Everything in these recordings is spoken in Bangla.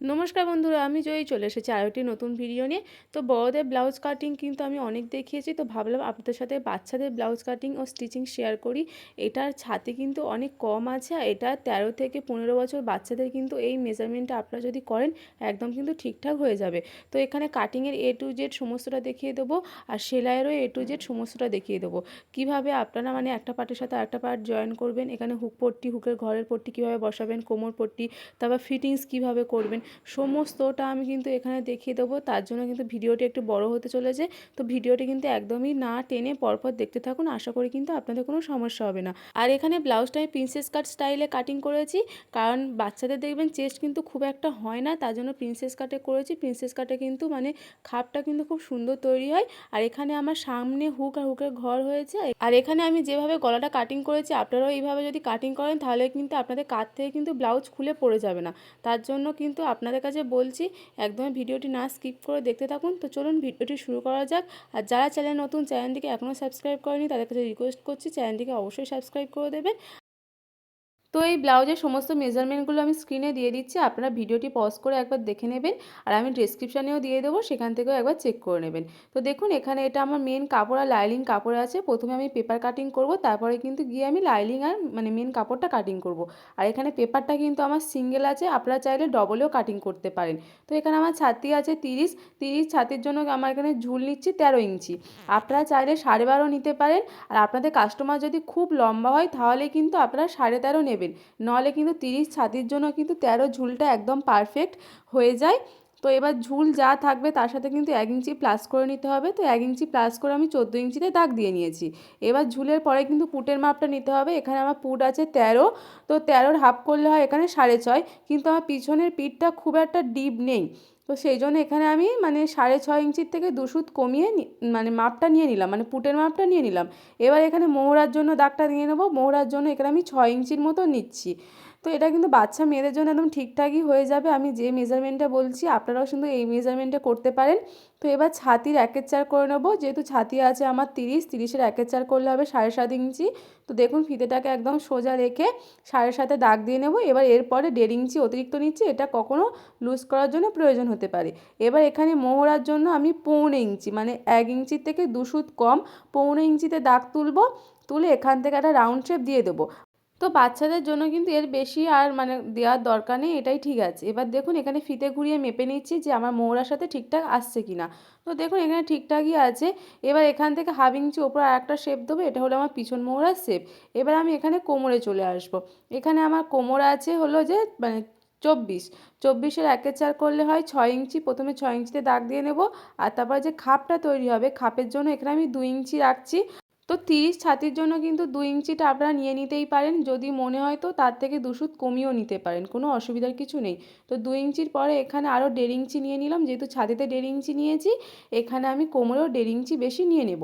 নমস্কার বন্ধুরা, আমি জয়ী চলে এসেছি একটি নতুন ভিডিও নিয়ে। তো বড়দের ব্লাউজ কাটিং কিন্তু আমি অনেক দেখিয়েছি, তো ভাবলাম আপনাদের সাথে বাচ্চাদের ব্লাউজ কাটিং ও স্টিচিং শেয়ার করি। এটার ছাতি কিন্তু অনেক কম আছে আর এটা তেরো থেকে পনেরো বছর বাচ্চাদের কিন্তু এই মেজারমেন্টটা আপনারা যদি করেন, একদম কিন্তু ঠিকঠাক হয়ে যাবে। তো এখানে কাটিংয়ের এ টু জেড সমস্তটা দেখিয়ে দেবো আর সেলাইয়েরও এ টু জেড সমস্তটা দেখিয়ে দেবো। কীভাবে আপনারা মানে একটা পার্টের সাথে একটা পার্ট জয়েন করবেন, এখানে হুক পট্টি হুকের ঘরের পট্টি কীভাবে বসাবেন, কোমর পট্টি, তারপর ফিটিংস কীভাবে করবেন সমস্তটা আমি কিন্তু এখানে দেখিয়ে দেবো। তার জন্য কিন্তু ভিডিওটি একটু বড় হতে চলেছে। তো ভিডিওটি কিন্তু একদমই না টেনে পরপর দেখতে থাকুন। আশা করি কিন্তু আপনাদের কোনো সমস্যা হবে না। আর এখানে ব্লাউজটা আমি প্রিন্সেস কাট স্টাইলে কাটিং করেছি। কারণ বাচ্চাদের দেখবেন চেস্ট কিন্তু খুব একটা হয় না, তার জন্য প্রিন্সেস কাটে করেছি। প্রিন্সেস কাটে কিন্তু মানে খাপটা কিন্তু খুব সুন্দর তৈরি হয়। আর এখানে আমার সামনে হুক আর হুকের ঘর হয়েছে। আর এখানে আমি যেভাবে গলাটা কাটিং করেছি, আপনারাও এইভাবে যদি কাটিং করেন, তাহলে কিন্তু আপনাদের কাত থেকে কিন্তু ব্লাউজ খুলে পড়ে যাবে না। তার জন্য কিন্তু আপনাদের কাছে বলছি একদম ভিডিওটি না স্কিপ করে দেখতে থাকুন। তো চলুন ভিডিওটি শুরু করা যাক। আর যারা চ্যানেল নতুন চ্যানেলটিকে এখনও সাবস্ক্রাইব করেনি, তাদের কাছে রিকোয়েস্ট করছি চ্যানেলটিকে অবশ্যই সাবস্ক্রাইব করে দেবেন। তো এই ব্লাউজের সমস্ত মেজারমেন্টগুলো আমি স্ক্রিনে দিয়ে দিচ্ছি, আপনারা ভিডিওটি পজ করে একবার দেখে নেবেন আর আমি ডিসক্রিপশানেও দিয়ে দেবো, সেখান থেকেও একবার চেক করে নেবেন। তো দেখুন, এখানে এটা আমার মেন কাপড় আর লাইলিং কাপড় আছে, প্রথমে আমি পেপার কাটিং করব, তারপরে কিন্তু গিয়ে আমি লাইলিং আর মানে মেন কাপড়টা কাটিং করব। আর এখানে পেপারটা কিন্তু আমার সিঙ্গেল আছে, আপনারা চাইলে ডবলেও কাটিং করতে পারেন। তো এখানে আমার ছাতি আছে তিরিশ তিরিশ ছাতির জন্য আমার এখানে ঝুল নিচ্ছি তেরো ইঞ্চি। আপনারা চাইলে সাড়ে বারো নিতে পারেন, আর আপনাদের কাস্টমার যদি খুব লম্বা হয়, তাহলে কিন্তু আপনারা সাড়ে তেরো নেবেন। নলে কিন্তু তিরিশ ছাতির জন্য কিন্তু তেরো ঝুলটা একদম পারফেক্ট হয়ে যায়। তো এবার ঝুল যা থাকবে তার সাথে কিন্তু এক ইঞ্চি প্লাস করে নিতে হবে। তো এক ইঞ্চি প্লাস করে আমি চোদ্দ ইঞ্চিতে দাগ দিয়ে নিয়েছি। এবার ঝুলের পরে কিন্তু পুটের মাপটা নিতে হবে। এখানে আমার পুট আছে তেরো। তো তেরোর হাফ করলে হয় এখানে সাড়ে ছয়। কিন্তু আমার পিছনের পিঠটা খুব একটা ডিপ নেই। তো সেই জন্য এখানে আমি মানে সাড়ে ছয় ইঞ্চির থেকে দুশুত কমিয়ে মানে মাপটা নিয়ে নিলাম মানে পুটের মাপটা নিয়ে নিলাম। এবার এখানে মোহরার জন্য দাগটা নিয়ে নেব, মোহরার জন্য এখানে আমি ছয় ইঞ্চির মতো নিচ্ছি। তো এটা কিন্তু বাচ্চা মেয়েদের জন্য একদম ঠিকঠাকই হয়ে যাবে। আমি যে মেজারমেন্টটা বলছি, আপনারাও কিন্তু এই মেজারমেন্টটা করতে পারেন। তো এবার ছাতির একের চার করে নেব। যেহেতু ছাতি আছে আমার তিরিশ, তিরিশের একের চার করলে হবে সাড়ে সাত ইঞ্চি। তো দেখুন ফিতেটাকে একদম সোজা রেখে সাড়ে সাথে দাগ দিয়ে নেব। এবার এরপরে দেড় ইঞ্চি অতিরিক্ত নিচ্ছি। এটা কখনও লুজ করার জন্য প্রয়োজন হতে পারে। এবার এখানে মোহরার জন্য আমি পৌনে ইঞ্চি মানে এক ইঞ্চির থেকে দুশুত কম, পৌনে ইঞ্চিতে দাগ তুলবো। তুলে এখান থেকে একটা রাউন্ড শেপ দিয়ে দেবো। তো বাচ্চাদের জন্য কিন্তু এর বেশি আর মানে দেওয়ার দরকার নেই, এটাই ঠিক আছে। এবার দেখুন, এখানে ফিতে ঘুরিয়ে মেপে নিচ্ছি যে আমার মোড়ার সাথে ঠিকঠাক আসছে কি না তো দেখুন, এখানে ঠিকঠাকই আছে। এবার এখান থেকে হাফ ইঞ্চি ওপরে আর একটা শেপ দেবো, এটা হলো আমার পিছন মোড়ার শেপ এবার আমি এখানে কোমরে চলে আসব। এখানে আমার কোমর আছে হলো যে মানে চব্বিশ। চব্বিশের একের চার করলে হয় ছয় ইঞ্চি, প্রথমে ছয় ইঞ্চিতে দাগ দিয়ে নেব আর তারপর যে খাপটা তৈরি হবে, খাপের জন্য এখানে আমি দুই ইঞ্চি রাখছি। তো তিরিশ ছাতির জন্য কিন্তু দু ইঞ্চিটা আপনারা নিয়ে নিতেই পারেন। যদি মনে হয় তো তার থেকে দুশুত কমিয়েও নিতে পারেন, কোনো অসুবিধার কিছু নেই। তো দু ইঞ্চির পরে এখানে আরও দেড় ইঞ্চি নিয়ে নিলাম, যেহেতু ছাতিতে দেড় ইঞ্চি নিয়েছি, এখানে আমি কোমরেও দেড় ইঞ্চি বেশি নিয়ে নেব।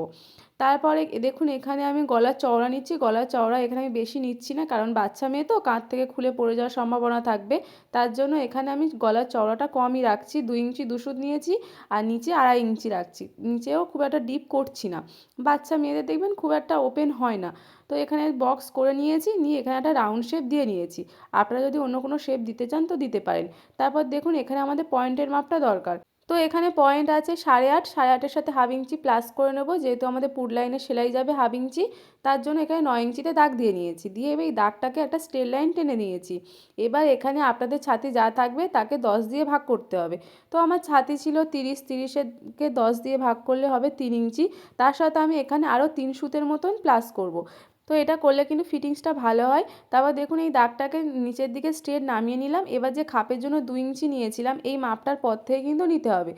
তারপরে দেখুন এখানে আমি গলার চওড়া নিচ্ছি, গলার চওড়া এখানে আমি বেশি নিচ্ছি না, কারণ বাচ্চা মেয়ে তো কাঁধ থেকে খুলে পড়ে যাওয়ার সম্ভাবনা থাকবে। তার জন্য এখানে আমি গলার চওড়াটা কমই রাখছি, দুই ইঞ্চি দুশুদ নিয়েছি আর নিচে আড়াই ইঞ্চি রাখছি। নিচেও খুব একটা ডিপ করছি না। বাচ্চা মেয়েদের দেখবেন খুব একটা ওপেন হয় না। তো এখানে বক্স করে নিয়েছি, নিয়ে এখানে একটা রাউন্ড শেপ দিয়ে নিয়েছি। আপনারা যদি অন্য কোনো শেপ দিতে চান তো দিতে পারেন। তারপর দেখুন এখানে আমাদের পয়েন্টের মাপটা দরকার। তো এখানে পয়েন্ট আছে সাড়ে আট, সাড়ে আটের সাথে হাফ ইঞ্চি প্লাস করে নেব। যেহেতু আমাদের পুড লাইনে সেলাই যাবে হাফ ইঞ্চি, তার জন্য এখানে নয় ইঞ্চিতে দাগ দিয়ে নিয়েছি। দিয়ে এবার এই দাগটাকে একটা স্ট্রেট লাইন টেনে নিয়েছি। এবার এখানে আপনাদের ছাতি যা থাকবে তাকে দশ দিয়ে ভাগ করতে হবে। তো আমার ছাতি ছিল তিরিশ তিরিশেরকে দশ দিয়ে ভাগ করলে হবে তিন ইঞ্চি। তার সাথে আমি এখানে আরও তিন সুতের মতন প্লাস করব। তো এটা করলে কিন্তু ফিটিংসটা ভালো হয়। তারপর দেখুন এই দাগটাকে নিচের দিকে স্ট্রেট নামিয়ে নিলাম। এবার যে খাপের জন্য দু ইঞ্চি নিয়েছিলাম, এই মাপটার পর থেকে কিন্তু নিতে হবে।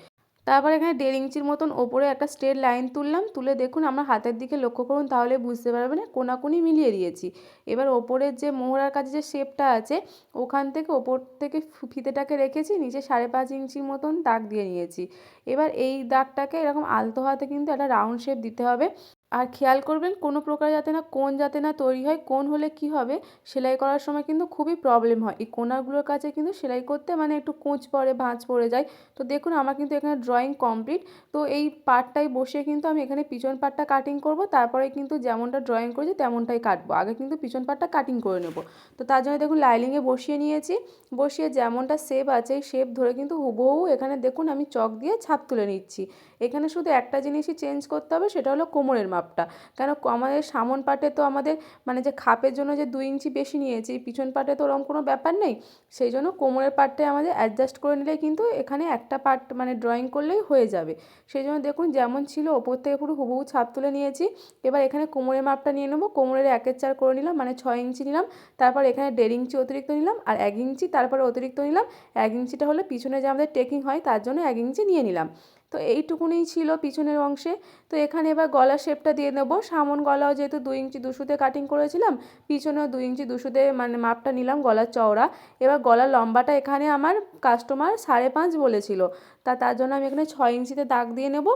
তারপর এখানে দেড় ইঞ্চির মতন ওপরে একটা স্ট্রেট লাইন তুললাম। তুলে দেখুন আমার হাতের দিকে লক্ষ্য করুন, তাহলে বুঝতে পারবেন কোনাকুনি মিলিয়ে দিয়েছি। এবার ওপরের যে মোহরার কাছে যে শেপটা আছে, ওখান থেকে ওপর থেকে ফিতেটাকে রেখেছি, নিচে সাড়ে পাঁচ ইঞ্চির মতন দাগ দিয়ে নিয়েছি। এবার এই দাগটাকে এরকম আলতো হাতে কিন্তু একটা রাউন্ড শেপ দিতে হবে। আর খেয়াল করবেন কোনো প্রকার যাতে না কোন যাতে না তৈরি হয় কোন হলে কি হবে সেলাই করার সময় কিন্তু খুবই প্রবলেম হয়। এই কোণাগুলোর কাছে কিন্তু সেলাই করতে মানে একটু কোঁচ পড়ে ভাঁজ পড়ে যায়। তো দেখুন আমার কিন্তু এখানে ড্রয়িং কমপ্লিট তো এই পার্টটাই বসিয়ে কিন্তু আমি এখানে পিছন পার্টটা কাটিং করব, তারপরে কিন্তু যেমনটা ড্রয়িং করেছি তেমনটাই কাটবো। আগে কিন্তু পিছন পার্টটা কাটিং করে নেব। তো তার জন্য দেখুন লাইলিংয়ে বসিয়ে নিয়েছি, বসিয়ে যেমনটা শেপ আছে এই শেপ ধরে কিন্তু হুবহু এখানে দেখুন আমি চক দিয়ে ছাপ তুলে নিচ্ছি। এখানে শুধু একটা জিনিসই চেঞ্জ করতে হবে, সেটা হলো কোমরের মাপটা কেন আমাদের সামন পাটে তো আমাদের মানে যে খাপের জন্য যে দুই ইঞ্চি বেশি নিয়েছি, পিছন পাটে তো ওরকম কোনো ব্যাপার নেই। সেই জন্য কোমরের পাটটাই আমাদের অ্যাডজাস্ট করে নিলে কিন্তু এখানে একটা পার্ট মানে ড্রয়িং করলেই হয়ে যাবে। সেই জন্য দেখুন যেমন ছিল, ওপর থেকে পুরো হুবহু ছাপ তুলে নিয়েছি। এবার এখানে কোমরের মাপটা নিয়ে নেব। কোমরের একের চার করে নিলাম মানে ছয় ইঞ্চি নিলাম। তারপর এখানে দেড় ইঞ্চি অতিরিক্ত নিলাম আর এক ইঞ্চি, তারপরে অতিরিক্ত নিলাম। এক ইঞ্চিটা হলে পিছনে যে আমাদের টেকিং হয়, তার জন্য এক ইঞ্চি নিয়ে নিলাম। তো এইটুকুনই ছিল পিছনের অংশে। তো এখানে এবার গলা শেপটা দিয়ে নেব। সামন গলাও যেহেতু দুই ইঞ্চি দুশোতে কাটিং করেছিলাম, পিছনেও দুই ইঞ্চি দুশোতে মানে মাপটা নিলাম গলার চওড়া। এবার গলার লম্বাটা এখানে আমার কাস্টমার সাড়ে পাঁচ বলেছিল। তা তার জন্য আমি এখানে ছয় ইঞ্চিতে দাগ দিয়ে নেব।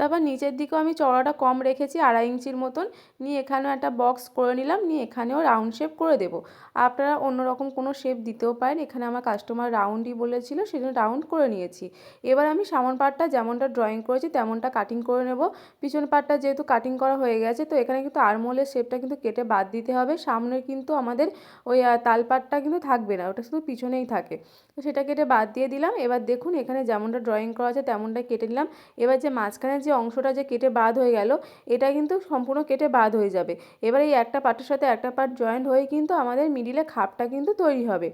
তারপর নিচের দিকেও আমি চওড়াটা কম রেখেছি, আড়াই ইঞ্চির মতন। নিয়ে এখানেও একটা বক্স করে নিলাম, নিয়ে এখানেও রাউন্ড শেপ করে দেবো। আপনারা অন্যরকম কোনো শেপ দিতেও পারেন। এখানে আমার কাস্টমার রাউন্ডই বলেছিল, সেজন্য রাউন্ড করে নিয়েছি। এবার আমি সামন পার্টটা যেমনটা ড্রয়িং করেছি, তেমনটা কাটিং করে নেব। পিছন পার্টটা যেহেতু কাটিং করা হয়ে গেছে, তো এখানে কিন্তু আরমোলের শেপটা কিন্তু কেটে বাদ দিতে হবে। সামনে কিন্তু আমাদের ওই তালপাটটা কিন্তু থাকবে না, ওটা শুধু পিছনেই থাকে। তো সেটা কেটে বাদ দিয়ে দিলাম। এবার দেখুন এখানে যেমনটা ড্রয়িং করা আছে তেমনটা কেটে নিলাম। এবার যে মাঝখানের যে অংশটা যে কেটে বাদ হয়ে গেল, এটা কিন্তু সম্পূর্ণ কেটে বাদ হয়ে যাবে। এবার এই একটা পার্টের সাথে একটা পার্ট জয়েন্ট হয়ে কিন্তু আমাদের মিডিলে খাপটা কিন্তু তৈরি হবে।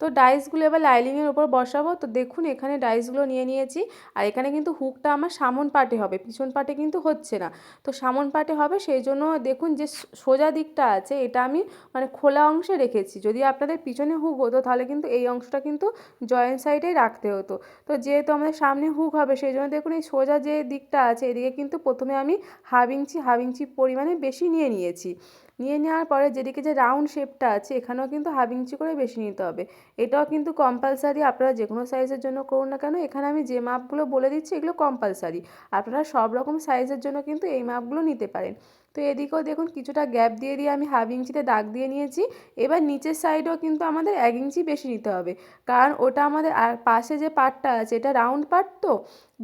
তো ডাইসগুলো এবার লাইলিংয়ের ওপর বসাবো। তো দেখুন, এখানে ডাইসগুলো নিয়ে নিয়েছি। আর এখানে কিন্তু হুকটা আমার সামন পাটে হবে, পিছন পাটে কিন্তু হচ্ছে না। তো সামন পাটে হবে, সেই জন্য দেখুন যে সোজা দিকটা আছে, এটা আমি মানে খোলা অংশে রেখেছি। যদি আপনাদের পিছনে হুক হতো, তাহলে কিন্তু এই অংশটা কিন্তু জয়েন্ট সাইডেই রাখতে হতো। তো যেহেতু আমাদের সামনে হুক হবে, সেই জন্য দেখুন এই সোজা যে দিকটা আছে, এদিকে কিন্তু প্রথমে আমি হাফ ইঞ্চি হাফ ইঞ্চি পরিমাণে বেশি নিয়ে নিয়েছি। নিয়ে নেওয়ার পরে যেদিকে যে রাউন্ড শেপটা আছে, এখানেও কিন্তু হাফ ইঞ্চি করে বেশি নিতে হবে। এটাও কিন্তু কম্পালসারি আপনারা যে কোনো সাইজের জন্য করুন না কেন, এখানে আমি যে মাপগুলো বলে দিচ্ছি, এগুলো কম্পালসারি আপনারা সব রকম সাইজের জন্য কিন্তু এই মাপগুলো নিতে পারেন। তো এদিকেও দেখুন কিছুটা গ্যাপ দিয়ে দিয়ে আমি হাফ ইঞ্চিতে দাগ দিয়ে নিয়েছি। এবার নিচের সাইডেও কিন্তু আমাদের এক ইঞ্চি বেশি নিতে হবে। কারণ ওটা আমাদের আর পাশে যে পার্টটা আছে, এটা রাউন্ড পার্ট তো?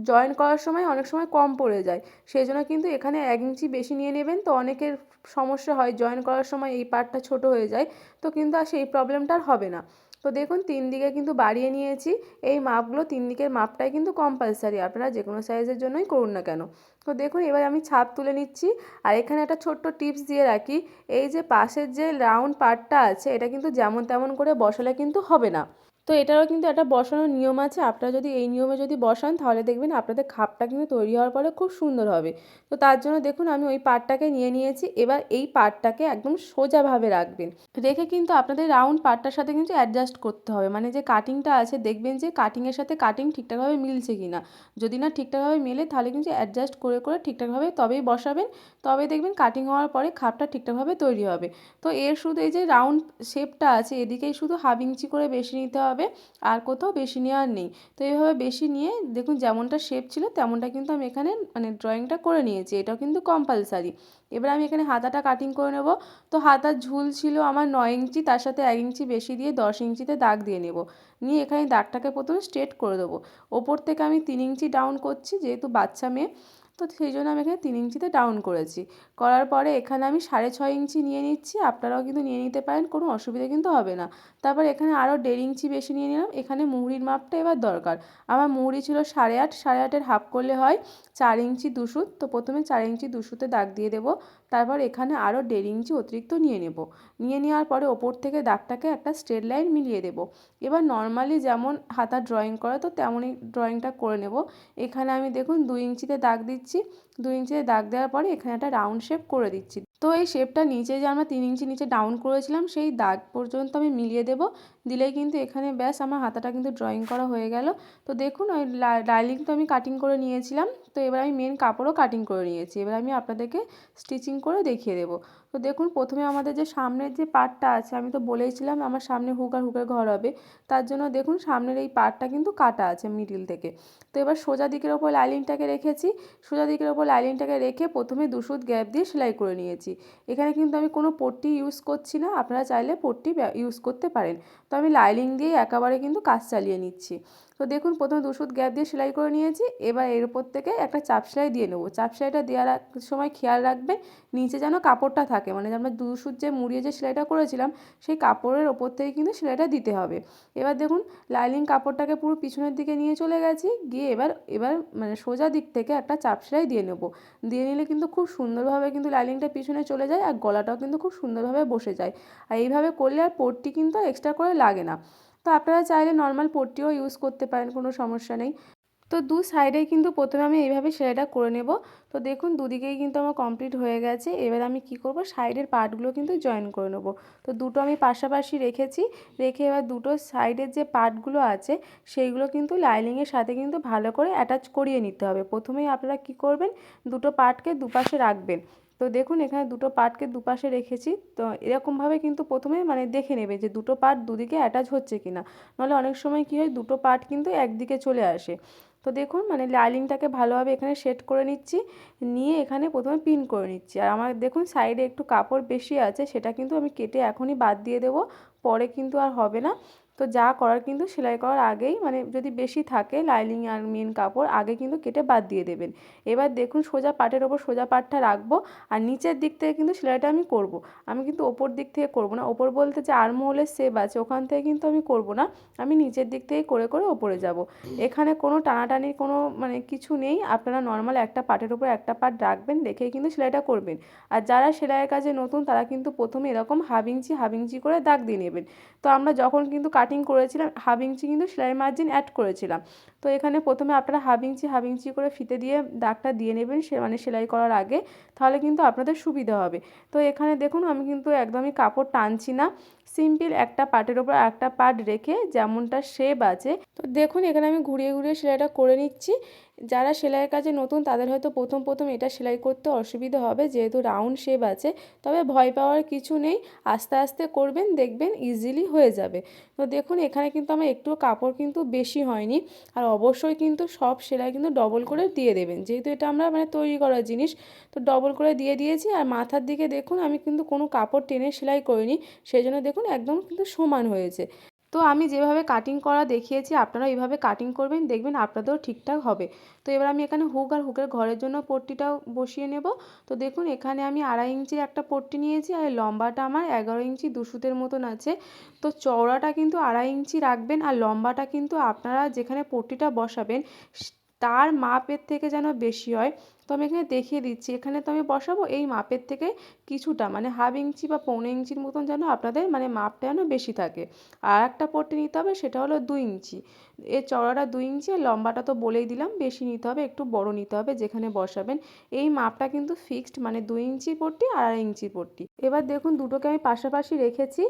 জয়েন করার সময় অনেক সময় কম পড়ে যায়। সেই জন্য কিন্তু এখানে এক ইঞ্চি বেশি নিয়ে নেবেন। তো অনেকের সমস্যা হয় জয়েন করার সময় এই পার্টটা ছোট হয়ে যায়। তো কিন্তু আর সেই প্রবলেমটা আর হবে না। তো দেখুন তিন দিকে কিন্তু বাড়িয়ে নিয়েছি। এই মাপগুলো তিন দিকের মাপটাই কিন্তু কম্পালসারি আপনারা যে কোনো সাইজের জন্যই করুন না কেন। তো দেখুন, এবার আমি ছাপ তুলে নিচ্ছি। আর এখানে একটা ছোট্ট টিপস দিয়ে রাখি, এই যে পাশের যে রাউন্ড পার্টটা আছে, এটা কিন্তু যেমন তেমন করে বসালে কিন্তু হবে না। তো এটারও কিন্তু একটা বসানোর নিয়ম আছে। আপনারা যদি এই নিয়মে যদি বসান, তাহলে দেখবেন আপনাদের খাপটা কিন্তু তৈরি হওয়ার পরে খুব সুন্দর হবে। তো তার জন্য দেখুন, আমি ওই পাটটাকে নিয়ে নিয়েছি। এবার এই পাটটাকে একদম সোজাভাবে রাখবেন। রেখে কিন্তু আপনাদের রাউন্ড পাটটার সাথে কিন্তু অ্যাডজাস্ট করতে হবে। মানে যে কাটিংটা আছে, দেখবেন যে কাটিংয়ের সাথে কাটিং ঠিকঠাকভাবে মিলছে কি না যদি না ঠিকঠাকভাবে মেলে, তাহলে কিন্তু অ্যাডজাস্ট করে করে ঠিকঠাকভাবে তবেই বসাবেন। তবে দেখবেন কাটিং হওয়ার পরে খাপটা ঠিকঠাকভাবে তৈরি হবে। তো এর শুধু এই যে রাউন্ড শেপটা আছে, এদিকেই শুধু হাফ ইঞ্চি করে বেশি নিতে হবে। হবে আর কোথাও বেশি নেওয়ার নেই। তো এইভাবে বেশি নিয়ে দেখুন যেমনটা শেপ ছিল তেমনটা কিন্তু আমি এখানে মানে ড্রয়িংটা করে নিয়েছি, এটাও কিন্তু কম্পালসারি এবার আমি এখানে হাতাটা কাটিং করে নেব। তো হাতার ঝুল ছিল আমার নয় ইঞ্চি, তার সাথে এক ইঞ্চি বেশি দিয়ে দশ ইঞ্চিতে দাগ দিয়ে নেব। নিয়ে এখানে দাগটাকে প্রথমে স্ট্রেট করে দেবো। ওপর থেকে আমি তিন ইঞ্চি ডাউন করছি, যেহেতু বাচ্চা মেয়ে তো সেই জন্য আমি এখানে তিন ইঞ্চিতে ডাউন করেছি। করার পরে এখানে আমি সাড়ে ছয় ইঞ্চি নিয়ে নিচ্ছি, আপনারাও কিন্তু নিয়ে নিতে পারেন, কোনো অসুবিধা কিন্তু হবে না। তারপর এখানে আরও দেড় ইঞ্চি বেশি নিয়ে নিলাম, এখানে মুহুরির মাপটা এবার দরকার। আমার মুহুরি ছিল সাড়ে আট, সাড়ে আটের হাফ করলে হয় চার ইঞ্চি দুশুত তো প্রথমে চার ইঞ্চি দুশুতে দাগ দিয়ে দেবো, তারপর এখানে আরও দেড় ইঞ্চি অতিরিক্ত নিয়ে নেব। নিয়ে নেওয়ার পরে ওপর থেকে দাগটাকে একটা স্ট্রেট লাইন মিলিয়ে দেব। এবার নর্মালি যেমন হাতা ড্রয়িং করে, তো তেমনই ড্রয়িংটা করে নেব। এখানে আমি দেখুন দুই ইঞ্চিতে দাগ দিচ্ছি দুই ইঞ্চিতে দাগ দেওয়ার পরে এখানে একটা রাউন্ড শেপ করে দিচ্ছি। তো এই শেপটা নিচে যে আমরা তিন ইঞ্চি নিচে ডাউন করেছিলাম, সেই দাগ পর্যন্ত আমি মিলিয়ে দেব। দিলেই কিন্তু এখানে ব্যাস আমার হাতাটা কিন্তু ড্রয়িং করা হয়ে গেল। তো দেখুন, ওই ডাইলিং তো আমি কাটিং করে নিয়েছিলাম। তো এবার আমি মেন কাপড়ও কাটিং করে নিয়েছি। এবার আমি আপনাদেরকে স্টিচিং করে দেখিয়ে দেবো। তো দেখুন, প্রথমে আমাদের যে সামনের যে পাটটা আছে, আমি তো বলেইছিলাম আমার সামনে হুক আর হুকের ঘর হবে। তার জন্য দেখুন, সামনের এই পাটটা কিন্তু কাটা আছে মিডিল থেকে। তো এবার সোজা দিকের ওপর লাইলিংটাকে রেখেছি। সোজা দিকের ওপর লাইলিংটাকে রেখে প্রথমে দুশুদ গ্যাপ দিয়ে সেলাই করে নিয়েছি। এখানে কিন্তু আমি কোনো পট্টি ইউজ করছি না, আপনারা চাইলে পট্টি ইউজ করতে পারেন। তো আমি লাইলিং দিয়েই একেবারে কিন্তু কাজ চালিয়ে নিচ্ছি। তো দেখুন, প্রথমে দুশুদ গ্যাপ দিয়ে সেলাই করে নিয়েছি। এবার এর উপর থেকে একটা চাপ সেলাই দিয়ে নেব। চাপ সেলাইটা দেওয়ার সময় খেয়াল রাখবে নিচে যেন কাপড়টা থাকে। মানে আমরা দুশুদ যে মুড়িয়ে যে সেলাইটা করেছিলাম, সেই কাপড়ের ওপর থেকে কিন্তু সেলাইটা দিতে হবে। এবার দেখুন লাইলিং কাপড়টাকে পুরো পিছনের দিকে নিয়ে চলে গেছি। গিয়ে এবার এবার মানে সোজা দিক থেকে একটা চাপ সেলাই দিয়ে নেব। দিয়ে নিলে কিন্তু খুব সুন্দরভাবে কিন্তু লাইলিংটা পিছনে চলে যায় আর গলাটাও কিন্তু খুব সুন্দরভাবে বসে যায়। আর এইভাবে করলে আর পট্টি কিন্তু এক্সট্রা করে লাগে না। তো আপনারা চাইলে নর্মাল পট্টিও ইউজ করতে পারেন, কোনো সমস্যা নেই। তো দু সাইডেই কিন্তু প্রথমে আমি এইভাবে সেলাইটা করে নেব। তো দেখুন, দুদিকেই কিন্তু আমার কমপ্লিট হয়ে গেছে। এবার আমি কি করব? সাইডের পার্টগুলো কিন্তু জয়েন করে নেব। তো দুটো আমি পাশাপাশি রেখেছি। রেখে এবার দুটো সাইডের যে পার্টগুলো আছে, সেইগুলো কিন্তু লাইনিংয়ের সাথে কিন্তু ভালো করে অ্যাটাচ করিয়ে নিতে হবে। প্রথমেই আপনারা কি করবেন? দুটো পার্টকে দুপাশে রাখবেন। তো দেখুন, এখানে দুটো পার্টকে দুপাশে রেখেছি। তো এরকমভাবে কিন্তু প্রথমে মানে দেখে নেবে যে দুটো পার্ট দুদিকে অ্যাটাচ হচ্ছে কি না নাহলে অনেক সময় কী হয়, দুটো পার্ট কিন্তু একদিকে চলে আসে। তো দেখুন মানে লাইলিংটাকে ভালোভাবে এখানে সেট করে নিচ্ছি, নিয়ে এখানে প্রথমে পিন করে নিচ্ছি। আর আমার দেখুন সাইডে একটু কাপড় বেশি আছে, সেটা কিন্তু আমি কেটে এখনই বাদ দিয়ে দেবো, পরে কিন্তু আর হবে না। তো যা করার কিন্তু সেলাই করার আগেই মানে যদি বেশি থাকে লাইলিং আর মেন কাপড়, আগে কিন্তু কেটে বাদ দিয়ে দেবেন। এবার দেখুন সোজা পাটের ওপর সোজা পাটটা রাখব আর নিচের দিক থেকে কিন্তু সেলাইটা আমি করব। আমি কিন্তু ওপর দিক থেকে করব না। ওপর বলতে যে আর্মহোলের সেপ আছে, ওখান থেকে কিন্তু আমি করব না। আমি নিচের দিক থেকে করে করে ওপরে যাব। এখানে কোনো টানাটানির কোনো মানে কিছু নেই। আপনারা নর্মাল একটা পাটের উপর একটা পাট রাখবেন রেখেই কিন্তু সেলাইটা করবেন। আর যারা সেলাইয়ের কাজে নতুন, তারা কিন্তু প্রথমে এরকম ইঞ্চি, হাফ ইঞ্চি করে দাগ দিয়ে নেবেন। তো আমরা যখন কিন্তু কাটিং করেছিলাম হাফ ইঞ্চি কিন্তু সেলাই মার্জিন অ্যাড করেছিলাম। তো এখানে প্রথমে আপনারা হাফ ইঞ্চি হাফ ইঞ্চি করে ফিতে দিয়ে দাগটা দিয়ে নেবেন, সে মানে সেলাই করার আগে, তাহলে কিন্তু আপনাদের সুবিধা হবে। তো এখানে দেখুন, আমি কিন্তু একদমই কাপড় টানছি না। সিম্পল একটা পার্টের ওপর একটা পার্ট রেখে যেমনটা শেপ আছে, তো দেখুন এখানে আমি ঘুরিয়ে ঘুরিয়ে সেলাইটা করে নিচ্ছি। যারা সেলাইয়ের কাজে নতুন, তাদের হয়তো প্রথম প্রথম এটা সেলাই করতে অসুবিধা হবে, যেহেতু রাউন্ড শেপ আছে। তবে ভয় পাওয়ার কিছু নেই, আস্তে আস্তে করবেন, দেখবেন ইজিলি হয়ে যাবে। তো দেখুন, এখানে কিন্তু আমার একটু কাপড় কিন্তু বেশি হয়নি। আর অবশ্যই কিন্তু সব সেলাই কিন্তু ডবল করে দিয়ে দেবেন। যেহেতু এটা আমরা মানে তৈরি করার জিনিস, তো ডবল করে দিয়ে দিয়েছি। আর মাথার দিকে দেখুন, আমি কিন্তু কোনো কাপড় টেনে সেলাই করিনি। সেই জন্য দেখুন, একদম কিন্তু সমান হয়েছে। তো আমি যেভাবে কাটিং করা দেখিয়েছি আপনারা এইভাবে কাটিং করবেন, দেখবেন আপনাদেরও ঠিকঠাক হবে। তো এবার আমি এখানে হুক আর হুকের ঘরের জন্য পট্টিটাও বসিয়ে নেব। তো দেখুন, এখানে আমি আড়াই ইঞ্চির একটা পট্টি নিয়েছি আর লম্বাটা আমার এগারো ইঞ্চি দুশুতের মতন আছে। তো চওড়াটা কিন্তু আড়াই ইঞ্চি রাখবেন আর লম্বাটা কিন্তু আপনারা যেখানে পট্টিটা বসাবেন, তার মাপের থেকে যেন বেশি হয়। তো আমি এখানে দেখিয়ে দিচ্ছি, এখানে তো আমি বসাবো এই মাপের থেকে কিছুটা মানে হাফ ইঞ্চি বা পৌনে ইঞ্চির মতন যেন আপনাদের মানে মাপটা যেন বেশি থাকে। আর একটা পট্টি নিতে হবে, সেটা হলো দুই ইঞ্চি। এর চওড়াটা দুই ইঞ্চি, আর লম্বাটা তো বলেই দিলাম, বেশি নিতে হবে, একটু বড় নিতে হবে, যেখানে বসাবেন। এই মাপটা কিন্তু ফিক্সড মানে দুই ইঞ্চির পট্টি আর আড়াই ইঞ্চির পট্টি। এবার দেখুন, দুটোকে আমি পাশাপাশি রেখেছি।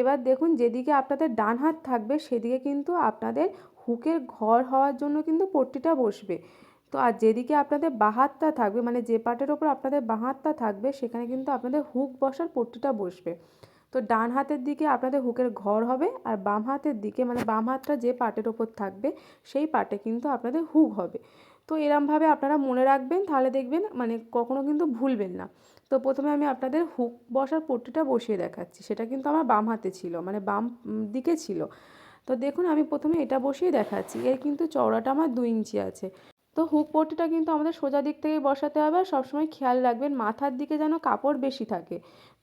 এবার দেখুন, যেদিকে আপনাদের ডান হাত থাকবে, সেদিকে কিন্তু আপনাদের হুকের ঘর হওয়ার জন্য কিন্তু পট্টিটা বসবে। তো আর যেদিকে আপনাদের বাহাতটা থাকবে মানে যে পাটের ওপর আপনাদের বাহাতটা থাকবে, সেখানে কিন্তু আপনাদের হুক বসার পট্টিটা বসবে। তো ডান হাতের দিকে আপনাদের হুকের ঘর হবে আর বাম হাতের দিকে মানে বাম হাতটা যে পাটের ওপর থাকবে, সেই পাটে কিন্তু আপনাদের হুক হবে। তো এরমভাবে আপনারা মনে রাখবেন, তাহলে দেখবেন মানে কখনো কিন্তু ভুলবেন না। তো প্রথমে আমি আপনাদের হুক বসার পট্টিটা বসিয়ে দেখাচ্ছি। সেটা কিন্তু আমার বাম হাতে ছিল মানে বাম দিকে ছিল। তো দেখুন, আমি প্রথমে এটা বসিয়ে দেখাচ্ছি। এর কিন্তু চওড়াটা আমার দু ইঞ্চি আছে। তো হুক পট্টিটা কিন্তু আমাদের সোজা দিক থেকে বসাতে হবে আর সবসময় খেয়াল রাখবেন মাথার দিকে যেন কাপড় বেশি থাকে।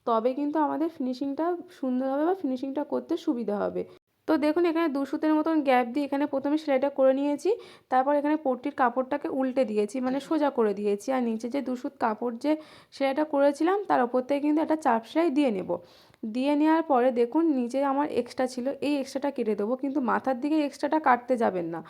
তবে কিন্তু আমাদের ফিনিশিংটা সুন্দর হবে বা ফিনিশিংটা করতে সুবিধা হবে। তো দেখুন এখানে দু সুতের মতন গ্যাপ দিয়ে এখানে প্রথমে সেলাইটা করে নিয়েছি, তারপর এখানে পট্টির কাপড়টাকে উল্টে দিয়েছি মানে সোজা করে দিয়েছি। আর নিচে যে দুশুত কাপড় যে সেলাইটা করেছিলাম, তার ওপর থেকে কিন্তু একটা চাপ সেলাই দিয়ে নেব। দিয়ে নেওয়ার পরে দেখুন নিচে আমার এক্সট্রা ছিল, এই এক্সট্রাটা কেটে দেবো। কিন্তু মাথার দিকে এক্সট্রাটা কাটতে যাবেন না।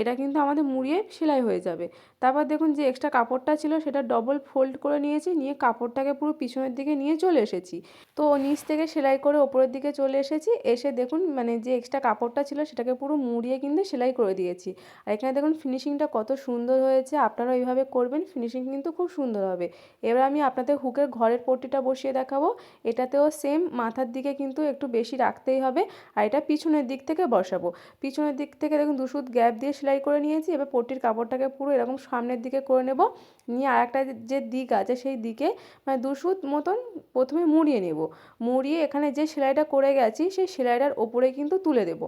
এটা কিন্তু আমাদের মুড়িয়ে সেলাই হয়ে যাবে। তারপর দেখুন যে এক্সট্রা কাপড়টা ছিল সেটা ডবল ফোল্ড করে নিয়েছি, নিয়ে কাপড়টাকে পুরো পিছনের দিকে নিয়ে চলে এসেছি। তো নিচ থেকে সেলাই করে ওপরের দিকে চলে এসেছি, এসে দেখুন মানে যে এক্সট্রা কাপড়টা ছিল সেটাকে পুরো মুড়িয়ে কিন্তু সেলাই করে দিয়েছি। আর এখানে দেখুন ফিনিশিংটা কত সুন্দর হয়েছে আপনারা এইভাবে করবেন ফিনিশিং কিন্তু খুব সুন্দর হবে। এবার আমি আপনাদের হুকের ঘরের পট্টিটা বসিয়ে দেখাবো, এটাতেও সেম মাথার দিকে কিন্তু একটু বেশি রাখতেই হবে, আর এটা পিছনের দিক থেকে বসাবো। পিছনের দিক থেকে দেখুন দুশুদ গ্যাপ দিয়ে সেলাই করে নিয়েছি, এবার পট্টির কাপড়টাকে পুরো এরকম সামনের দিকে করে নেব। নিয়ে আর একটা যে দিক আছে সেই দিকে মানে দুশুত মতন প্রথমে মুড়িয়ে নেব। মুড়িয়ে এখানে যে সেলাইটা করে গেছি, সেই সেলাইটার ওপরে কিন্তু তুলে দেবো।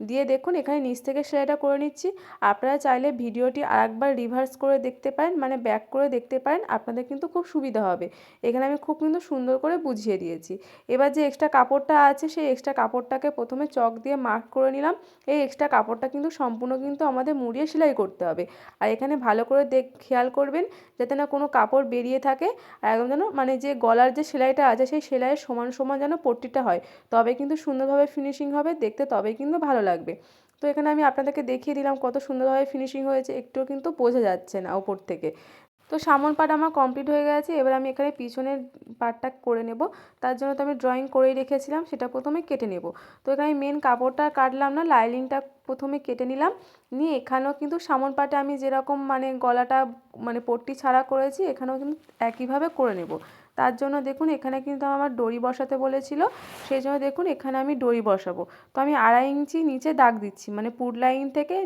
দিয়ে দেখুন, এখানে নিচ থেকে সেলাইটা করে নিচ্ছি। আপনারা চাইলে ভিডিওটি আরেকবার রিভার্স করে দেখতে পারেন মানে ব্যাক করে দেখতে পারেন, আপনাদের কিন্তু খুব সুবিধা হবে। এখানে আমি খুব কিন্তু সুন্দর করে বুঝিয়ে দিয়েছি। এবার যে এক্সট্রা কাপড়টা আছে, সেই এক্সট্রা কাপড়টাকে প্রথমে চক দিয়ে মার্ক করে নিলাম। এই এক্সট্রা কাপড়টা কিন্তু সম্পূর্ণ কিন্তু আমাদের মুড়িয়ে সেলাই করতে হবে। আর এখানে ভালো করে দেখ, খেয়াল করবেন, যাতে না কোনো কাপড় বেরিয়ে থাকে, আর একদম যেন মানে যে গলার যে সেলাইটা আছে, সেই সেলাইয়ের সমান সমান যেন পট্টিটা হয়। তবে কিন্তু সুন্দরভাবে ফিনিশিং হবে, দেখতে তবেই কিন্তু ভালো লাগবে। তো এখানে আমি আপনাদেরকে দেখিয়ে দিলাম কত সুন্দরভাবে ফিনিশিং হয়েছে, একটুও কিন্তু বোঝা যাচ্ছে না ওপর থেকে। তো সামন পার্ট আমার কমপ্লিট হয়ে গেছে, এবার আমি এখানে পিছনের পার্টটা করে নেব। তার জন্য তো আমি ড্রয়িং করেই রেখেছিলাম, সেটা প্রথমে কেটে নেব। তো এখানে মেন কাপড়টা কাটলাম না লাইলিংটা প্রথমে কেটে নিলাম। নিয়ে এখানেও কিন্তু সামন পাটে আমি যেরকম মানে গলাটা মানে পট্টি ছাড়া করেছি, এখানেও কিন্তু একইভাবে করে নেব। তার জন্য দেখুন এখানে কিন্তু আমার দড়ি বসাতে বলেছিল, সেই জন্য দেখুন এখানে আমি দড়ি বসাবো। তো আমি আড়াই ইঞ্চি নিচে দাগ দিচ্ছি মানে পুর লাইন থেকে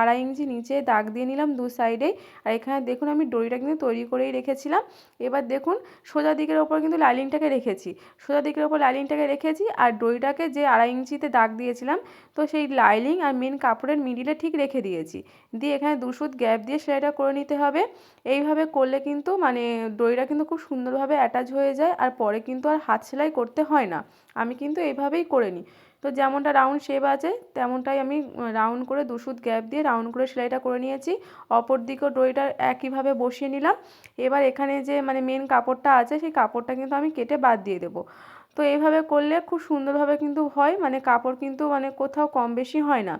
আড়াই ইঞ্চি নিচে দাগ দিয়ে নিলাম দু সাইডেই আর এখানে দেখুন আমি দড়িটা কিন্তু তৈরি করেই রেখেছিলাম। এবার দেখুন সোজা দিকের ওপর কিন্তু লাইলিংটাকে রেখেছি। সোজা দিকের ওপর লাইলিংটাকে রেখেছি আর দড়িটাকে যে আড়াই ইঞ্চিতে দাগ দিয়েছিলাম, তো সেই লাইলিং আর মেন কাপড়ের মিডিলে ঠিক রেখে দিয়েছি। দিয়ে এখানে দুশুদ গ্যাপ দিয়ে সেলাইটা করে নিতে হবে। এইভাবে করলে কিন্তু মানে দড়িটা কিন্তু খুব সুন্দরভাবে অ্যাটাচ হয়ে যায় আর পরে কিন্তু আর হাত সেলাই করতে হয় না। আমি কিন্তু এইভাবেই করে নিই। তো যেমনটা রাউন্ড শেপ আছে, তেমনটাই আমি রাউন্ড করে দুশুদ গ্যাপ দিয়ে রাউন্ড করে সেলাইটা করে নিয়েছি। অপর দিকেও দড়িটা একইভাবে বসিয়ে নিলাম। এবার এখানে যে মানে মেন কাপড়টা আছে, সেই কাপড়টা কিন্তু আমি কেটে বাদ দিয়ে দেবো। তো এইভাবে করলে খুব সুন্দরভাবে কিন্তু হয় মানে কাপড় কিন্তু মানে কোথাও কম বেশি হয় না।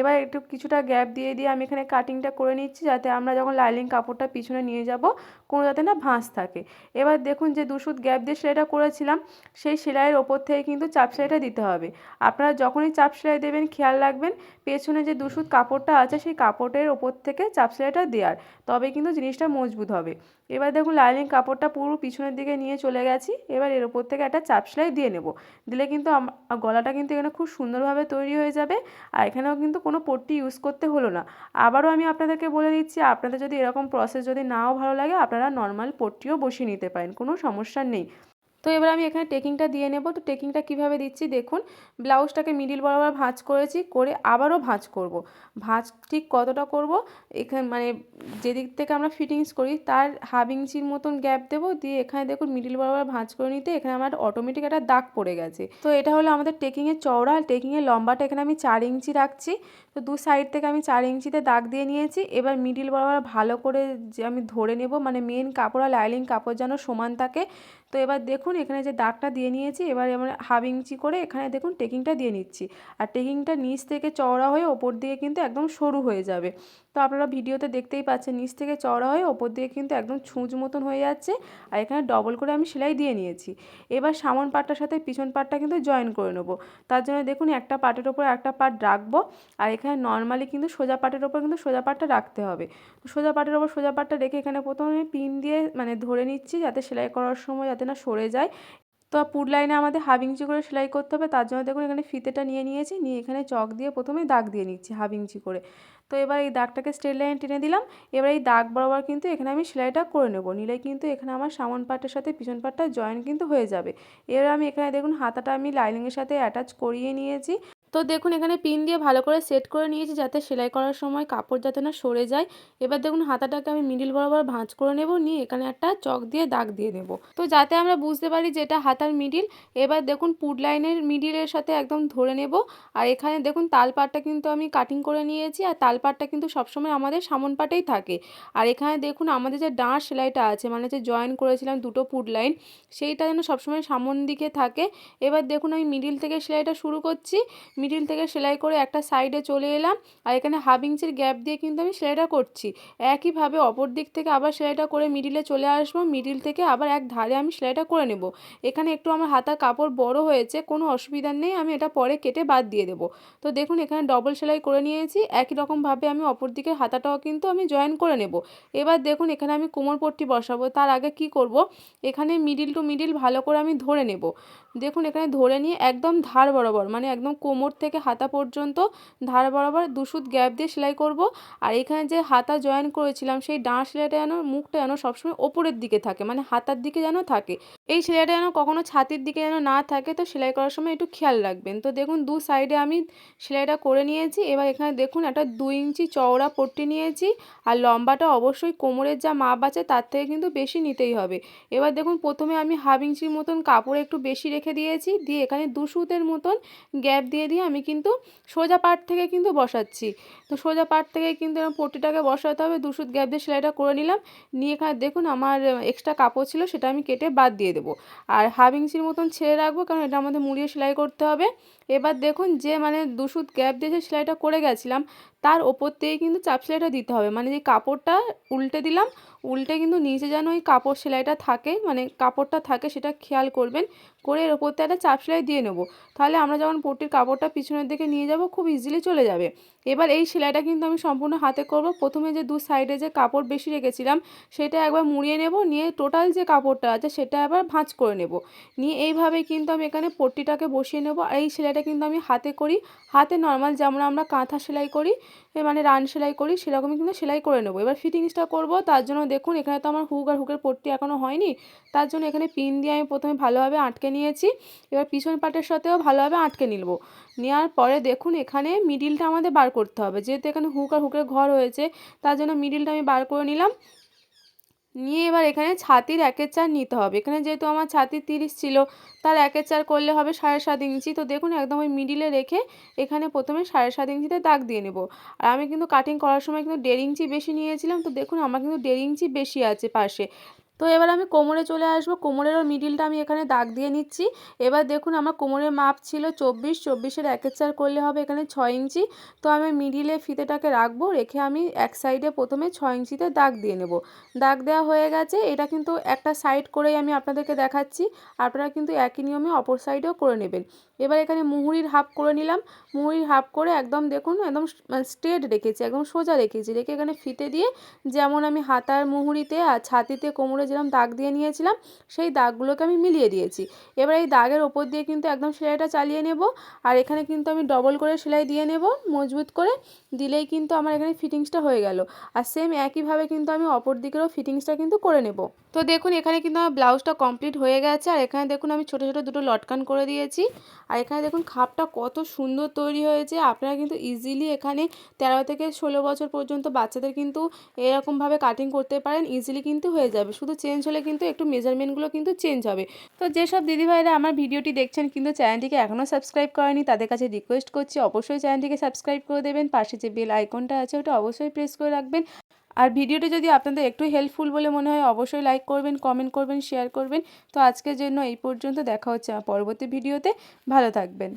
এবার একটু কিছুটা গ্যাপ দিয়ে দিয়ে আমি এখানে কাটিংটা করে নিচ্ছি যাতে আমরা যখন লাইলিং কাপড়টা পিছনে নিয়ে যাব, কোনো যাতে না ভাঁজ থাকে। এবার দেখুন যে দুশুদ গ্যাপ দিয়ে সেলাইটা করেছিলাম, সেই সেলাইয়ের ওপর থেকে কিন্তু চাপ সেলাইটা দিতে হবে। আপনারা যখনই চাপ সেলাই দেবেন, খেয়াল রাখবেন, পেছনে যে দুশুদ কাপড়টা আছে, সেই কাপড়ের ওপর থেকে চাপ সেলাইটা দেওয়ার তবে কিন্তু জিনিসটা মজবুত হবে। এবার দেখুন লাইনিং কাপড়টা পুরো পিছনের দিকে নিয়ে চলে গেছি, এবার এর ওপর থেকে একটা চাপ সেলাই দিয়ে নেব। দিলে কিন্তু গলাটা কিন্তু এখানে খুব সুন্দরভাবে তৈরি হয়ে যাবে, আর এখানেও কিন্তু কোনো পট্টি ইউজ করতে হলো না। আবারও আমি আপনাদেরকে বলে দিচ্ছি, আপনাদের যদি এরকম প্রসেস যদি নাও ভালো লাগে, আপনারা নর্মাল পট্টিও বসিয়ে নিতে পারেন, কোনো সমস্যা নেই। তো এবার আমি এখানে টেকিংটা দিয়ে নেব। তো টেকিংটা কীভাবে দিচ্ছি দেখুন, ব্লাউজটাকে মিডিল বরাবর ভাঁজ করেছি, করে আবারও ভাঁজ করব। ভাঁজ ঠিক কতটা করব? এখানে মানে যেদিক থেকে আমরা ফিটিংস করি তার হাফ ইঞ্চির মতন গ্যাপ দেবো। দিয়ে এখানে দেখুন মিডিল বরাবর ভাঁজ করে নিতে এখানে আমার অটোমেটিক একটা দাগ পড়ে গেছে। তো এটা হলো আমাদের টেকিংয়ের চওড়া। আর টেকিংয়ের লম্বাটা এখানে আমি চার ইঞ্চি রাখছি। তো দু সাইড থেকে আমি চার ইঞ্চিতে দাগ দিয়ে নিয়েছি। এবার মিডিল বরাবর ভালো করে যে আমি ধরে নেব মানে মেন কাপড় আর লাইলিং কাপড় যেন সমান থাকে। তো এবার দেখুন এখানে যে দাগটা দিয়ে নিয়েছি, এবার আমরা হাফ ইঞ্চি করে এখানে দেখুন টেকিংটা দিয়ে নিচ্ছি। আর টেকিংটা নিচ থেকে চওড়া হয়ে ওপর দিয়ে কিন্তু একদম সরু হয়ে যাবে। তো আপনারা ভিডিওতে দেখতেই পাচ্ছেন, নিচ থেকে চওড়া হয়ে ওপর দিয়ে কিন্তু একদম ছুঁচ মতন হয়ে যাচ্ছে আর এখানে ডবল করে আমি সেলাই দিয়ে নিয়েছি। এবার সামন পাটটার সাথে পিছন পাটটা কিন্তু জয়েন করে নেব। তার জন্য দেখুন একটা পাটের ওপর একটা পাট রাখব আর এখানে নর্মালি কিন্তু সোজা পাটের ওপর কিন্তু সোজা পাটটা রাখতে হবে। সোজা পাটের ওপর সোজা পাটটা রেখে এখানে প্রথমে পিন দিয়ে মানে ধরে নিচ্ছি যাতে সেলাই করার সময় যাতে না সরে যায়। তো পুর লাইনে আমাদের হাফ ইঞ্চি করে সেলাই করতে হবে, তার জন্য দেখুন এখানে ফিতেটা নিয়ে নিয়েছি, নিয়ে এখানে চক দিয়ে প্রথমে দাগ দিয়ে নিচ্ছি হাফ ইঞ্চি করে। তো এবার এই দাগটাকে স্ট্রেট লাইন টেনে দিলাম, এবার এই দাগ বরাবর কিন্তু এখানে আমি সেলাইটা করে নেব, নিলে কিন্তু এখানে আমার সামন পাটের সাথে পিছন পাটটা জয়েন কিন্তু হয়ে যাবে। এবার আমি এখানে দেখুন হাতাটা আমি লাইনিংয়ের সাথে অ্যাটাচ করিয়ে নিয়েছি। তো দেখুন, এখানে পিন দিয়ে ভালো করে সেট করে নিয়েছি যাতে সেলাই করার সময় কাপড় যাতে না সরে যায়। এবার দেখুন, হাতাটাকে আমি মিডিল বরাবর ভাঁজ করে নেব, নিয়ে এখানে একটা চক দিয়ে দাগ দিয়ে নেব তো যাতে আমরা বুঝতে পারি যে এটা হাতার মিডিল, এবার দেখুন পুড লাইনের মিডিলের সাথে একদম ধরে নেব। আর এখানে দেখুন তালপাটটা কিন্তু আমি কাটিং করে নিয়েছি, আর তালপাটটা কিন্তু সবসময় আমাদের সামন পাটেই থাকে। আর এখানে দেখুন, আমাদের যে ডাঁড় সেলাইটা আছে মানে যে জয়েন করেছিলাম দুটো পুড লাইন, সেইটা যেন সবসময় সামন দিকে থাকে। এবার দেখুন, আমি মিডিল থেকে সেলাইটা শুরু করছি। মিডিল থেকে সেলাই করে একটা সাইডে চলে এলাম, আর এখানে হাফ ইঞ্চির গ্যাপ দিয়ে কিন্তু আমি সেলাইটা করছি। একইভাবে অপর দিক থেকে আবার সেলাইটা করে মিডিলে চলে আসব মিডিল থেকে আবার এক ধারে আমি সেলাইটা করে নেব। এখানে একটু আমার হাতার কাপড় বড় হয়েছে, কোনো অসুবিধা নেই, আমি এটা পরে কেটে বাদ দিয়ে দেবো। তো দেখুন, এখানে ডবল সেলাই করে নিয়েছি, একই রকমভাবে আমি অপর দিকের হাতাটাও কিন্তু আমি জয়েন করে নেব। এবার দেখুন, এখানে আমি কোমর পট্টি বসাবো, তার আগে কি করব, এখানে মিডিল টু মিডিল ভালো করে আমি ধরে নেব। দেখুন, এখানে ধরে নিয়ে একদম ধার বরাবর মানে একদম কোমর থেকে হাতা পর্যন্ত ধার বরাবর দুশুদ গ্যাপ দিয়ে সেলাই করব। আর এখানে যে হাতা জয়েন করেছিলাম, সেই ডাঁশ সেলাইটা যেন, মুখটা যেন সবসময় ওপরের দিকে থাকে মানে হাতার দিকে যেন থাকে। এই সেলাইটা যেন কখনো ছাতির দিকে যেন না থাকে, তো সেলাই করার সময় একটু খেয়াল রাখবেন। তো দেখুন, দু সাইডে আমি সেলাইটা করে নিয়েছি। এবার এখানে দেখুন, একটা দুই ইঞ্চি চওড়া পট্টি নিয়েছি। আর লম্বাটা অবশ্যই কোমরের যা মাপ আছে, তার থেকে কিন্তু বেশি নিতেই হবে। এবার দেখুন, প্রথমে আমি হাফ ইঞ্চির মতন কাপড় একটু বেশি রেখে দিয়েছি। দিয়ে এখানে দু সুতের মতন গ্যাপ দিয়ে দিয়ে আমি কিন্তু সোজা পাট থেকে কিন্তু বসাচ্ছি। তো সোজা পাট থেকে কিন্তু পট্টিটাকে বসাতে হবে দুশো গ্যাপ দিয়ে সেলাইটা করে নিলাম। নিয়ে এখানে দেখুন আমার এক্সট্রা কাপড় ছিল, সেটা আমি কেটে বাদ দিয়ে দেবো। আর হাফ ইঞ্চির মতন ছেড়ে রাখব, কারণ এটা আমাদের মুড়িয়ে সেলাই করতে হবে। এবার দেখুন যে মানে দুশুদ গ্যাপ দিয়ে যে সেলাইটা করে গেছিলাম, তার ওপর থেকে কিন্তু চাপ সেলাইটা দিতে হবে। মানে যে কাপড়টা উল্টে দিলাম, উল্টে কিন্তু নিচে যেন ওই কাপড় সেলাইটা থাকে মানে কাপড়টা থাকে সেটা খেয়াল করবেন, করে এর ওপর থেকে একটা চাপ সেলাই দিয়ে নেব। তাহলে আমরা যখন পট্টির কাপড়টা পিছনের দিকে নিয়ে যাব, খুব ইজিলি চলে যাবে। এবার এই সেলাইটা কিন্তু আমি সম্পূর্ণ হাতে করব। প্রথমে যে দু সাইডে যে কাপড় বেশি রেখেছিলাম, সেটা একবার মুড়িয়ে নেব, নিয়ে টোটাল যে কাপড়টা আছে সেটা আবার ভাঁজ করে নেব। নিয়ে এইভাবে কিন্তু আমি এখানে পট্টিটাকে বসিয়ে নেব। আর এই সেলাইটা কিন্তু আমি হাতে করি। হাতে নর্মাল যেমন আমরা কাঁথা সেলাই করি মানে রান সেলাই করি, সেরকমই কিন্তু সেলাই করে নেব। এবার ফিটিংসটা করব, তার জন্য দেখুন এখানে তো আমার হুক আর হুকের পট্টি এখনও হয়নি। তার জন্য এখানে পিন দিয়ে আমি প্রথমে ভালোভাবে আটকে নিয়েছি। এবার পিছন পাটের সাথেও ভালোভাবে আটকে নিব নেওয়ার পরে দেখুন এখানে মিডিলটা আমাদের বার করতে হবে। যেহেতু এখানে হুক আর হুকের ঘর হয়েছে, তার জন্য মিডিলটা আমি বার করে নিলাম। নিয়ে এবার এখানে ছাতির একের চার নিতে হবে। এখানে যেহেতু আমার ছাতির তিরিশ ছিল, তার একের চার করলে হবে সাড়ে সাত ইঞ্চি। তো দেখুন একদম ওই মিডিলে রেখে এখানে প্রথমে সাড়ে সাত ইঞ্চিতে দাগ দিয়ে নেব। আর আমি কিন্তু কাটিং করার সময় কিন্তু দেড় ইঞ্চি বেশি নিয়েছিলাম। তো দেখুন আমার কিন্তু দেড় ইঞ্চি বেশি আছে পাশে। তো এবার আমি কোমরে চলে আসব। কোমরেরও মিডিলটা আমি এখানে দাগ দিয়ে নিচ্ছি। এবার দেখুন আমার কোমরের মাপ ছিল চব্বিশ। চব্বিশের একের চার করলে হবে এখানে ছয় ইঞ্চি। তো আমি মিডিলে ফিতেটাকে রাখব। রেখে আমি এক সাইডে প্রথমে ছয় ইঞ্চিতে দাগ দিয়ে নেব। দাগ দেওয়া হয়ে গেছে। এটা কিন্তু একটা সাইড করেই আমি আপনাদেরকে দেখাচ্ছি। আপনারা কিন্তু একই নিয়মে অপর সাইডেও করে নেবেন। এবার এখানে মুহুরির হাফ করে নিলাম। মুহুরির হাফ করে একদম দেখুন, একদম স্ট্রেট রেখেছি, একদম সোজা রেখেছি। রেখে এখানে ফিতে দিয়ে যেমন আমি হাতার মুহুরিতে আর ছাতিতে কোমরে যেরকম দাগ দিয়ে নিয়েছিলাম, সেই দাগগুলোকে আমি মিলিয়ে দিয়েছি। এবার এই দাগের ওপর দিয়ে কিন্তু একদম সেলাইটা চালিয়ে নেব আর এখানে কিন্তু আমি ডবল করে সেলাই দিয়ে নেব, মজবুত করে। দিলেই কিন্তু আমার এখানে ফিটিংসটা হয়ে গেল। আর সেম একইভাবে কিন্তু আমি অপর দিকেরও ফিটিংসটা কিন্তু করে নেব। তো দেখুন, এখানে কিন্তু আমার ব্লাউজটা কমপ্লিট হয়ে গেছে। আর এখানে দেখুন, আমি ছোটো ছোটো দুটো লটকান করে দিয়েছি। আর এখানে দেখুন, খাপটা কত সুন্দর তৈরি হয়েছে। আপনারা কিন্তু ইজিলি এখানে তেরো থেকে ষোলো বছর পর্যন্ত বাচ্চাদের কিন্তু এরকমভাবে কাটিং করতে পারেন। ইজিলি কিন্তু হয়ে যাবে। শুধু চেঞ্জ হলে কিন্তু একটু মেজারমেন্টগুলো কিন্তু চেঞ্জ হবে। তো যেসব দিদিভাইরা আমার ভিডিওটি দেখছেন, কিন্তু চ্যানেলটিকে এখনও সাবস্ক্রাইব করেনি, তাদের কাছে রিকোয়েস্ট করছি, অবশ্যই চ্যানেলটিকে সাবস্ক্রাইব করে দেবেন। পাশে যে বেল আইকনটা আছে, ওটা অবশ্যই প্রেস করে রাখবেন। আর ভিডিওটি যদি আপনাদের একটু হেল্পফুল বলে মনে হয়, অবশ্যই লাইক করবেন কমেন্ট করবেন শেয়ার করবেন। তো আজকের জন্য এই পর্যন্ত, দেখা হচ্ছে পরবর্তী ভিডিওতে। ভালো থাকবেন।